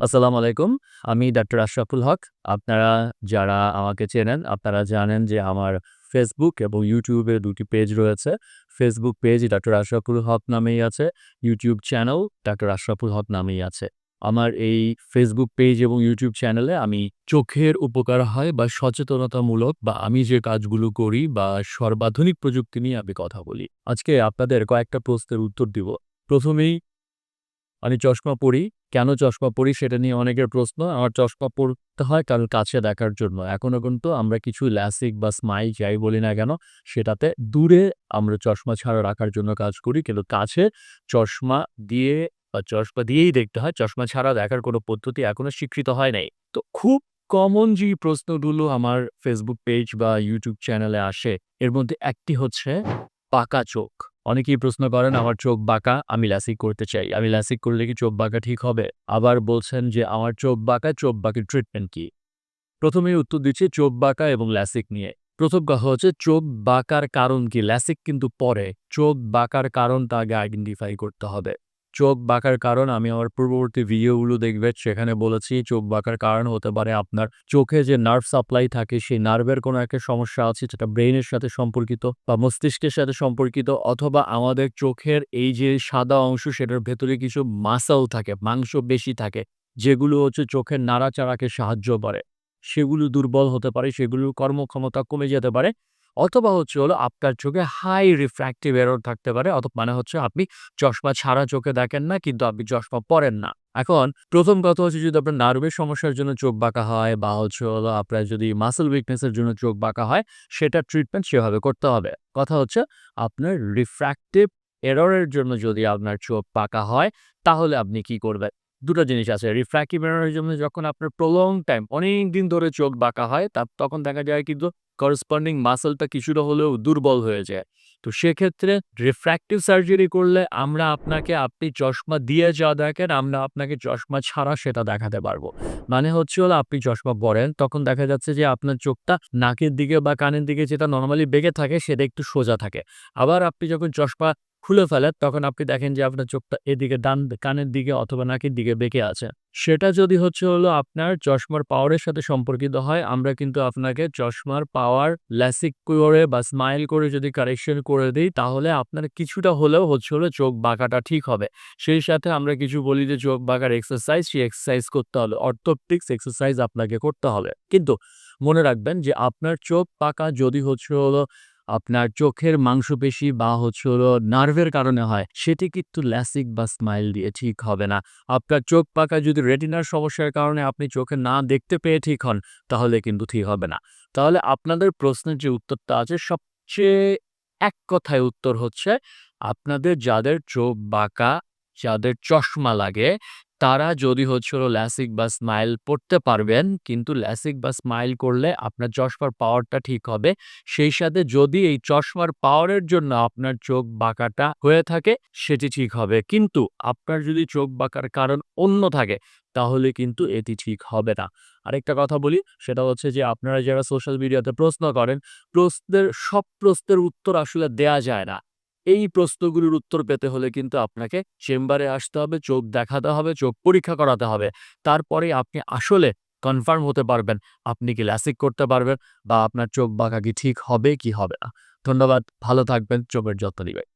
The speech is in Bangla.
আসসালামু আলাইকুম। আমি ডাক্তার আশরাফুল হক। আপনারা যারা আমাকে চেনেন, আপনারা জানেন যে আমার ফেসবুক এবং ইউটিউবে দুটি পেজ রয়েছে। Facebook page doctor Ashraful Haque নামেই আছে। YouTube channel doctor Ashraful Haque নামেই আছে। আমার এই ফেসবুক পেজ এবং ইউটিউব চ্যানেলে আমি চোখের উপকার হয় বা সচেতনতামূলক বা আমি যে কাজগুলো করি বা সর্বাধুনিক প্রযুক্তি নিয়ে আমি কথা বলি। আজকে আপনাদের কয়েকটা প্রশ্নের উত্তর দিব। ১ম এই আমি চশমা পড়ি। কেন চশমা পড়ি সেটা নিয়ে অনেকের প্রশ্ন। আমার চশমা পড়তে হয় কারণ কাছে দেখার জন্য। এখনও কিন্তু আমরা কিছু ল্যাসিক বা স্মাইল যাই বলি না কেন, সেটাতে দূরে আমরা চশমা ছাড়া রাখার জন্য কাজ করি। কিন্তু কাছে চশমা দিয়ে বা চশমা দিয়েই দেখতে হয়। চশমা ছাড়া দেখার কোনো পদ্ধতি এখনও স্বীকৃত হয় নাই। তো খুব কমন যে প্রশ্নগুলো আমার ফেসবুক পেজ বা ইউটিউব চ্যানেলে আসে, এর মধ্যে একটি হচ্ছে পাকা চোখ। অনেকেই প্রশ্ন করেন আমার চোখ বাঁকা, আমি ল্যাসিক করতে চাই। আমি ল্যাসিক করলে কি চোখ বাঁকা ঠিক হবে? আবার বলছেন যে আমার চোখ বাঁকা, চোখ বাঁকের ট্রিটমেন্ট কি? প্রথমেই উত্তর দিচ্ছি চোখ বাঁকা এবং ল্যাসিক নিয়ে। প্রথম কথা হচ্ছে চোখ বাঁকার কারণ কি? ল্যাসিক কিন্তু পরে। চোখ বাঁকার কারণটা আগে আইডেন্টিফাই করতে হবে। চোখ বাঁকার কারণ আমি আমার পূর্ববর্তী ভিডিওগুলো দেখবেন সেখানে বলেছি চোখ বাঁকার কারণ হতে পারে আপনার চোখে যে নার্ভ সাপ্লাই থাকে সেই নার্ভের কোনো একটা সমস্যা আছে যেটা ব্রেইনের সাথে সম্পর্কিত বা মস্তিষ্কের সাথে সম্পর্কিত অথবা আমাদের চোখের এই যে সাদা অংশ সেটার ভেতরে কিছু মাসল থাকে, মাংস বেশি থাকে যেগুলো হচ্ছে চোখের নাড়াচাড়াকে সাহায্য করে। সেগুলো দুর্বল হতে পারে, সেগুলোর কর্মক্ষমতা কমে যেতে পারে। অথবা হচ্ছে হলো আপনার চোখে হাই রিফ্র্যাক্টিভ এরর থাকতে পারে। অথবা মানে হচ্ছে আপনি চশমা ছাড়া চোখে দেখেন না, কিন্তু আপনি চশমা পরেন না। এখন প্রথম কথা হচ্ছে যদি আপনার নার্ভের সমস্যার জন্য চোখ বাঁকা হয় বা হচ্ছে হলো আপনার যদি মাসেল উইকনেস এর জন্য চোখ বাঁকা হয়, সেটার ট্রিটমেন্ট সেভাবে করতে হবে। কথা হচ্ছে আপনার রিফ্র্যাক্টিভ এরর এর জন্য যদি আপনার চোখ বাঁকা হয়, তাহলে আপনি কি করবেন? দুটো জিনিস আছে। রিফ্র্যাক্টিভ এরর এর জন্য যখন আপনার প্রলং টাইম অনেকদিন ধরে চোখ বাঁকা হয়, তা, তখন দেখা যায় কিন্তু করেসপন্ডিং মাসেলটা কিছুটা হলেও দুর্বল হয়ে যায়। তো সেক্ষেত্রে রিফ্র্যাক্টিভ সার্জারি করলে আমরা আপনাকে, আপনি চশমা দিয়ে যা দেখেন, আমরা আপনাকে চশমা ছাড়া সেটা দেখাতে পারব। মানে হচ্ছে হলো, আপনি চশমা পরেন, তখন দেখা যাচ্ছে যে আপনার চোখটা নাকের দিকে বা কানের দিকে যেটা নর্মালি বেগে থাকে, সেটা একটু সোজা থাকে। আবার আপনি যখন চশমা খুলে ফেলে, তখন আপনি দেখেন যে আপনার চোখটা এদিকে ডান কানের দিকে অথবা নাকের দিকে বেঁকে আছে। সেটা যদি হচ্ছে হলো আপনার চশমার পাওয়ারের সাথে সম্পর্কিত হয়, আমরা কিন্তু আপনাকে চশমার পাওয়ার ল্যাসিক করে বা স্মাইল করে যদি কারেকশন করে দিই, তাহলে আপনার কিছুটা হলেও হচ্ছে হলো চোখ বাঁকাটা ঠিক হবে। সেই সাথে আমরা কিছু বলি যে চোখ বাঁকার এক্সারসাইজ সেই এক্সারসাইজ করতে হলে অর্থোপটিক্স এক্সারসাইজ আপনাকে করতে হবে। কিন্তু মনে রাখবেন যে আপনার চোখ বাঁকা যদি হচ্ছে হলো আপনার চোখের মাংসপেশি বা হচ্ছে নার্ভের কারণে হয় সেটি কিন্তু ল্যাসিক বা স্মাইল দিয়ে ঠিক হবে না। আপনার চোখ বাঁকা যদি রেটিনার সমস্যার কারণে আপনি চোখে না দেখতে পেয়ে ঠিক হন তাহলে কিন্তু ঠিক হবে না। তাহলে আপনাদের প্রশ্নের যে উত্তরটা আছে সবচেয়ে এক কথায় উত্তর হচ্ছে আপনাদের যাদের চোখ বাঁকা, যাদের চশমা লাগে তারা যদি হচ্ছে ল্যাসিক বা স্মাইল পড়তে পারবেন কিন্তু ল্যাসিক বা স্মাইল করলে আপনার চশমার পাওয়ারটা ঠিক হবে। সেই সাথে যদি এই চশমার পাওয়ারের জন্য আপনার চোখ বাঁকাটা হয়ে থাকে সেটি ঠিক হবে। কিন্তু আপনার যদি চোখ বাঁকার কারণ অন্য থাকে তাহলে কিন্তু এটি ঠিক হবে না। আরেকটা কথা বলি সেটা হচ্ছে যে আপনারা যারা সোশ্যাল মিডিয়াতে প্রশ্ন করেন, প্রশ্নের সব প্রশ্নের উত্তর আসলে দেয়া যায় না। এই প্রশ্নগুলোর উত্তর পেতে হলে কিন্তু আপনাকে চেম্বারে আসতে হবে, চোখ দেখাতে হবে, চোখ পরীক্ষা করাতে হবে। তারপরে আপনি আসলে কনফার্ম হতে পারবেন আপনি কি ল্যাসিক করতে পারবেন বা আপনার চোখ বাঁকা কি ঠিক হবে কি হবে না। ধন্যবাদ। ভালো থাকবেন, চোখের যত্ন নিবেন।